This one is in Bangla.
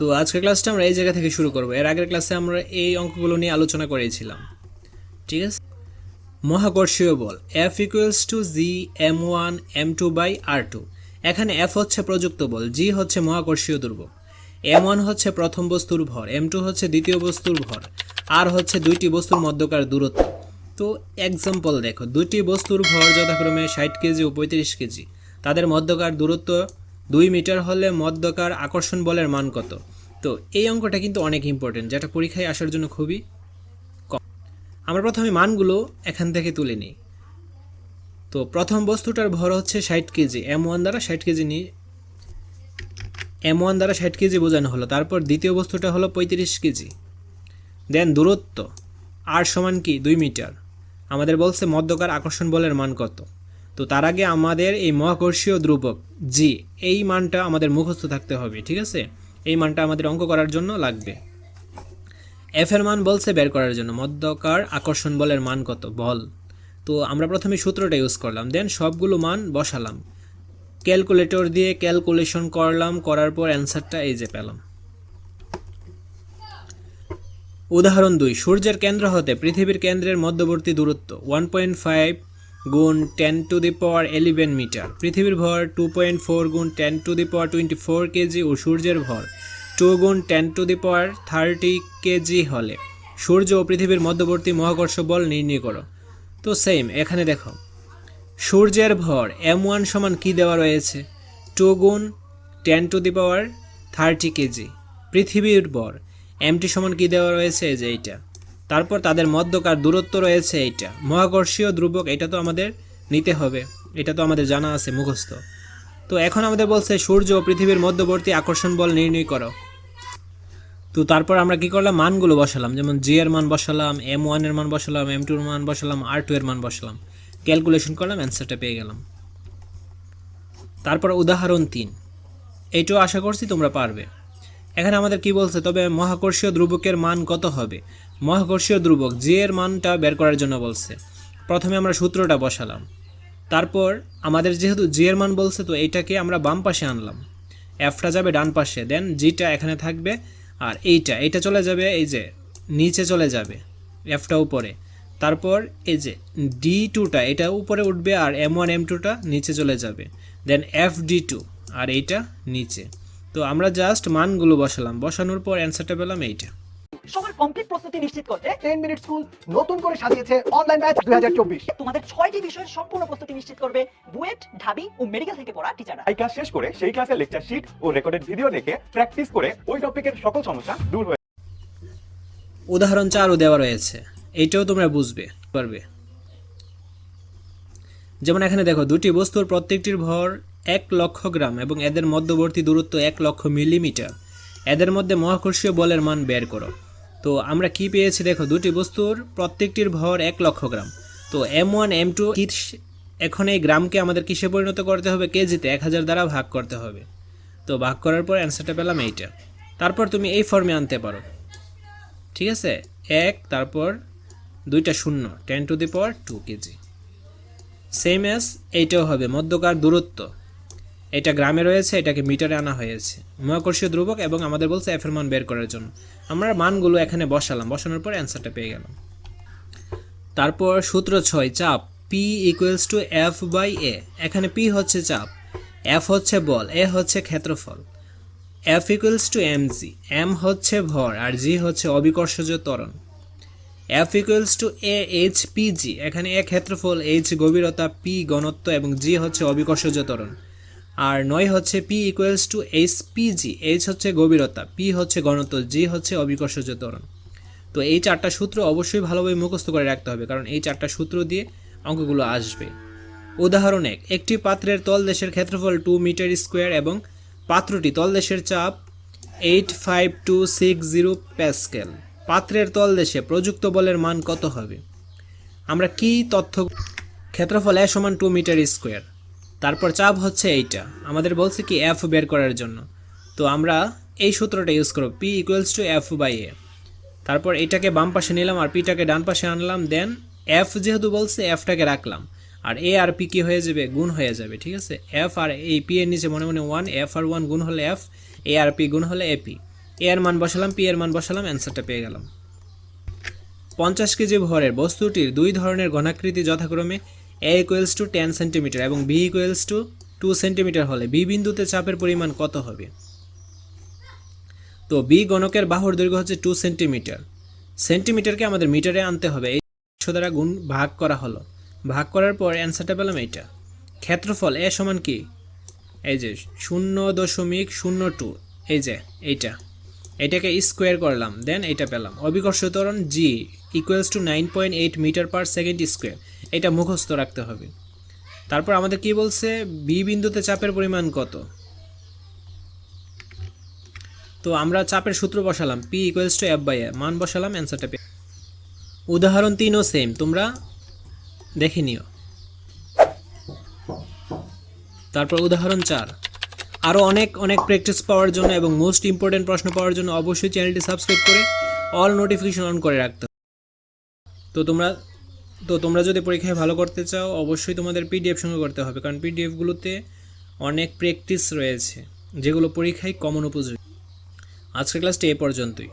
তো আজকের ক্লাসটা আমরা এই জায়গা থেকে শুরু করব। এর আগের ক্লাসে আমরা এই অঙ্কগুলো নিয়ে আলোচনা করেছিলাম। ঠিক আছে? মহাকর্ষীয় বল F equals to G M one M two by R two এখানে এফ হচ্ছে প্রযুক্ত বল জি হচ্ছে মহাকর্ষীয় দুর্বল এম ওয়ান হচ্ছে প্রথম বস্তুর ভর এম টু হচ্ছে দ্বিতীয় বস্তুর ভর আর হচ্ছে দুইটি বস্তুর মধ্যকার দূরত্ব। তো এক্সাম্পল দেখো, দুইটি বস্তুর ভর যথাক্রমে ষাট কেজি ও পঁয়ত্রিশ কেজি। তাদের মধ্যকার দূরত্ব দুই মিটার হলে মধ্যকার আকর্ষণ বলের মান কত? তো এই অঙ্কটা কিন্তু অনেক ইম্পর্টেন্ট যেটা পরীক্ষায় আসার জন্য খুবই কম। আমরা প্রথমে মানগুলো এখান থেকে তুলে নিই। তো প্রথম বস্তুটার ভর হচ্ছে ষাট কেজি এম ওয়ান দ্বারা ষাট কেজি নিয়ে এম ওয়ান দ্বারা ষাট কেজি বোঝানো হলো। তারপর দ্বিতীয় বস্তুটা হলো পঁয়ত্রিশ কেজি। দেন দূরত্ব আর সমান কি? দুই মিটার। আমাদের বলছে মধ্যকার আকর্ষণ বলের মান কত? তো তার আগে আমাদের এই মহাকর্ষীয় ধ্রুবক জি এই মানটা আমাদের মুখস্থ থাকতে হবে, ঠিক আছে? এই মানটা আমাদের অঙ্ক করার জন্য লাগবে। এফ এর মান বলছে বের করার জন্য। মধ্যকার আকর্ষণ বলের মান কত? বল। তো আমরা প্রথমে সূত্রটা ইউজ করলাম। দেন সবগুলো মান বসালাম। ক্যালকুলেটর দিয়ে ক্যালকুলেশন করলাম, করার পর অ্যান্সারটা এই যে পেলাম। উদাহরণ দুই। সূর্যের কেন্দ্র হতে পৃথিবীর কেন্দ্রের মধ্যবর্তী দূরত্ব ওয়ান পয়েন্ট ফাইভ গুণ ten to the power eleven metre পৃথিবীর ভর টু পয়েন্ট ফোর গুণ ten to the power twenty four kg ও সূর্যের ভর টু গুণ ten to the power thirty kg হলে। সূর্য ও পৃথিবীর মধ্যবর্তী মহাকর্ষ বল নির্ণয় করো। তো সেম এখানে দেখো। সূর্যের ভর এম ওয়ান সমান কী দেওয়া রয়েছে? টু গুণ ten to the power thirty kg. পৃথিবীর ভর এমটি সমান কী দেওয়া রয়েছে? যে এইটা। তারপর তাদের মধ্যকার দূরত্ব রয়েছে এইটা। মহাকর্ষীয় ধ্রুবক, এটা তো আমাদের নিতে হবে। এটা তো আমাদের জানা আছে, মুখস্থ। তো এখন আমাদের বলছে, সূর্য ও পৃথিবীর মধ্যবর্তী আকর্ষণ বল নির্ণয় করো। তো তারপর আমরা কি করলাম? মানগুলো বসালাম। যেমন জি এর মান বসালাম এম ওয়ানের মান বসালাম এম টুর মান বসালাম আর টু এর মান বসালাম। ক্যালকুলেশন করলাম অ্যান্সারটা পেয়ে গেলাম। তারপর উদাহরণ তিন। এইটাও আশা করছি তোমরা পারবে। এখানে আমাদের কি বলছে? তবে মহাকর্ষীয় ধ্রুবকের মান কত হবে? মহাকর্ষীয় ধ্রুবক জি এর মানটা বের করার জন্য বলছে। প্রথমে আমরা সূত্রটা বসালাম। তারপর আমাদের যেহেতু জি এর মান বলছে, তো এইটাকে আমরা বাম পাশে আনলাম। এফটা যাবে ডান পাশে দেন জিটা এখানে থাকবে আর এইটা এইটা চলে যাবে এই যে, নিচে চলে যাবে এফটা উপরে। তারপর এই যে ডি টুটা এটা উপরে উঠবে আর এম ওয়ান এম টুটা নিচে চলে যাবে। Then F D two R এইটা নিচে। তো আমরা জাস্ট মানগুলো বসালাম। বসানোর পর অ্যান্সারটা পেলাম এইটা। সবার কমপ্লিট প্রস্তুতি নিশ্চিত করতে টেন মিনিট স্কুল নতুন করে সাজিয়েছে অনলাইন ব্যাচ দুই হাজার চব্বিশ। তোমাদের ছয়টি বিষয়ের সম্পূর্ণ প্রস্তুতি নিশ্চিত করবে বুয়েট ঢাবি ও মেডিকেল থেকে পড়া টিচাররা এই ক্লাস শেষ করে সেই ক্লাসের লেকচার শিট ও রেকর্ডেড ভিডিও দেখে প্র্যাকটিস করে ওই টপিকের সকল সমস্যা দূর হয়ে উদাহরণ চারও দেওয়া রয়েছে। এইটাও তোমরা বুঝবে পারবে। যেমন এখানে দেখো দুটি বস্তুর প্রত্যেকটির ভর এক লক্ষ গ্রাম এবং এদের মধ্যবর্তী দূরত্ব এক লক্ষ মিলিমিটার। এদের মধ্যে মহাকর্ষীয় বলের মান বের করো। তো আমরা কি পেয়েছি? দেখো, দুটি বস্তুর প্রত্যেকটির ভর এক লক্ষ গ্রাম। তো এম ওয়ান, এম টু এখন এই গ্রামকে আমাদের কিসে পরিণত করতে হবে? কেজিতে এক হাজার দ্বারা ভাগ করতে হবে। তো ভাগ করার পর অ্যান্সারটা পেলাম এইটা। তারপর তুমি এই ফর্মে আনতে পারো। ঠিক আছে? এক, তারপর দুইটা শূন্য। Ten to the power two kg. Same as এইটাও হবে। মধ্যকার দূরত্ব। এটা গ্রামে রয়েছে, এটাকে মিটারে আনা হয়েছে। মহাকর্ষীয় ধ্রুবক এবং আমাদের বলছে এফ এর মান বের করার জন্য। আমরা মানগুলো এখানে বসালাম, বসানোর পর অ্যান্সারটা পেয়ে গেলাম। তারপর সূত্র ছয়, চাপ P equals to F by A এখানে পি হচ্ছে চাপ এফ হচ্ছে বল এ হচ্ছে ক্ষেত্রফল। F equals to M G M হচ্ছে ভর আর জি হচ্ছে অবিকর্ষজ ত্বরণ। F equals to A H P G এখানে এ ক্ষেত্রফল এইচ গভীরতা পি ঘনত্ব এবং জি হচ্ছে অবিকর্ষজ ত্বরণ। আর নয় হচ্ছে P equals to H P G H হচ্ছে গভীরতা পি হচ্ছে ঘনত্ব জি হচ্ছে অবিকর্ষজ ত্বরণ। তো এই চারটা সূত্র অবশ্যই ভালোভাবে মুখস্থ করে রাখতে হবে, কারণ এই চারটা সূত্র দিয়ে অঙ্কগুলো আসবে। উদাহরণ এক, একটি পাত্রের তলদেশের ক্ষেত্রফল টু মিটার স্কোয়ার এবং পাত্রটি তলদেশের চাপ eight five two six zero pascal পাত্রের তলদেশে প্রযুক্ত বলের মান কত হবে? আমরা কি তথ্য, ক্ষেত্রফল এ সমান টু মিটার স্কোয়ার তারপর চাপ হচ্ছে এইটা। আমাদের বলছে কি এফ বের করার জন্য। তো আমরা এই সূত্রটা ইউজ করব P equals to F by A তারপর এটাকে বাম পাশে নিলাম আর পিটাকে ডান পাশে আনলাম দেন এফ যেহেতু বলছে এফটাকে রাখলাম। আর এ আর পি কি হয়ে যাবে? গুণ হয়ে যাবে, ঠিক আছে? এফ আর এই পি এর নিচে মনে মনে ওয়ান এফ আর ওয়ান গুণ হলে এফ এ আর পি গুণ হলে এপি এ এর মান বসালাম পি এর মান বসালাম, অ্যান্সারটা পেয়ে গেলাম। পঞ্চাশ কেজি ভরের বস্তুটির দুই ধরনের ঘনাকৃতি যথাক্রমে A equals to ten centimetre এবং B equals to two centimetre হলে বি বিন্দুতে চাপের পরিমাণ কত হবে? তো বি গণকের বাহুর দৈর্ঘ্য হচ্ছে টু সেন্টিমিটার সেন্টিমিটারকে আমাদের মিটারে আনতে হবে। এই দ্বারা গুণ ভাগ করা হলো। ভাগ করার পর অ্যান্সারটা পেলাম এইটা। ক্ষেত্রফল এ সমান কি? এই যে শূন্য দশমিক শূন্য টু এই যে, এইটা। এটাকে স্কোয়ার করলাম দেন এটা পেলাম। অবিকর্ষ ত্বরণ G equals to nine point eight metre per second square এটা মুখস্থ রাখতে হবে। তারপর আমাদের কি বলছে? বি বিন্দুতে চাপের পরিমাণ কত? তো আমরা চাপের সূত্র বসালাম P equals to F by A মান বসালাম অ্যান্সারটা পেয়ে উদাহরণ তিনও সেম তোমরা দেখে নিও। তারপর উদাহরণ চার। আরও অনেক অনেক প্র্যাকটিস পাওয়ার জন্য এবং মোস্ট ইম্পর্টেন্ট প্রশ্ন পাওয়ার জন্য অবশ্যই চ্যানেলটি সাবস্ক্রাইব করে অল নোটিফিকেশন অন করে রাখতে। তো তোমরা তো তোমরা যদি পরীক্ষায় ভালো করতে চাও, অবশ্যই তোমাদের পিডিএফ সঙ্গে করতে হবে, কারণ পিডিএফগুলোতে অনেক প্র্যাকটিস রয়েছে, যেগুলো পরীক্ষায় কমন উপযোগী আজকের ক্লাসটি এ পর্যন্তই